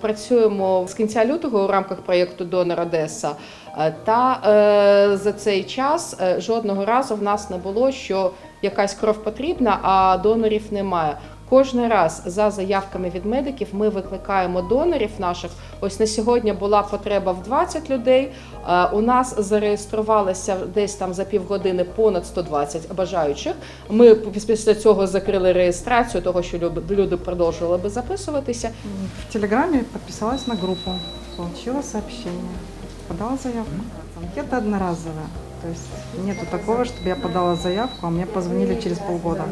працюємо з кінця лютого у рамках проєкту Донор Одеса. Е, Та е, за цей час е, жодного разу в нас не було, що якась кров потрібна, а донорів немає. Кожен раз за заявками від медиків ми викликаємо донорів наших. Ось на сьогодні була потреба в 20 людей. Е, У нас зареєструвалося десь там за півгодини понад 120 бажаючих. Ми після цього закрили реєстрацію, того що люди продовжували би записуватися. В Телеграме подписалась на группу, получила сообщение, подала заявку. Анкета одноразовая. То есть нету такого, чтобы я подала заявку, а мне позвонили через полгода.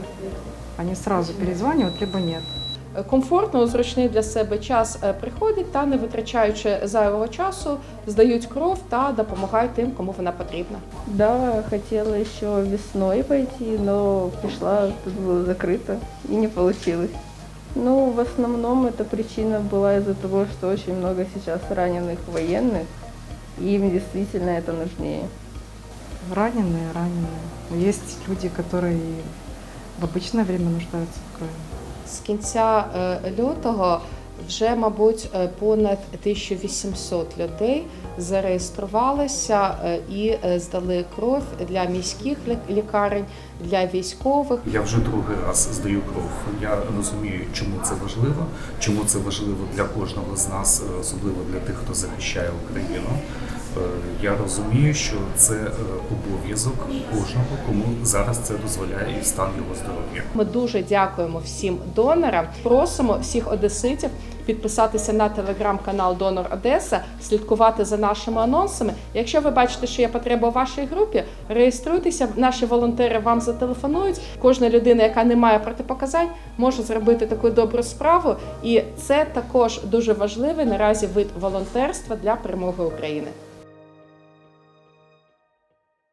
Они сразу перезванивают, либо нет. Комфортно, зручний для себе час е, приходять та не витрачаючи зайвого часу, здають кров та допомагають тим, кому вона потрібна. Да, хотела еще весной пойти, но пришла, тут было закрыто и не получилось. Ну, в основном эта причина была из-за того, что очень много сейчас раненых военных, и им действительно это нужнее. Раненые, раненые. Есть люди, которые в обычное время нуждаются в крови. З кінця е, лютого вже, мабуть, е, понад 1800 людей зареєструвалися е, і е, здали кров для міських лі- лікарень, для військових. Я вже другий раз здаю кров. Я розумію, чому це важливо, чому це важливо для кожного з нас, е, особливо для тих, хто захищає Україну. Е, Я розумію, що це е, обов'язок кожного, кому зараз це дозволяє і стан його здоров'я. Ми дуже дякуємо всім донорам. Просимо всіх одеситів підписатися на телеграм-канал Донор Одеса, слідкувати за нашими анонсами. Якщо ви бачите, що є потреба у вашій групі, реєструйтеся. Наші волонтери вам зателефонують. Кожна людина, яка не має протипоказань, може зробити таку добру справу. І це також дуже важливий наразі вид волонтерства для перемоги України.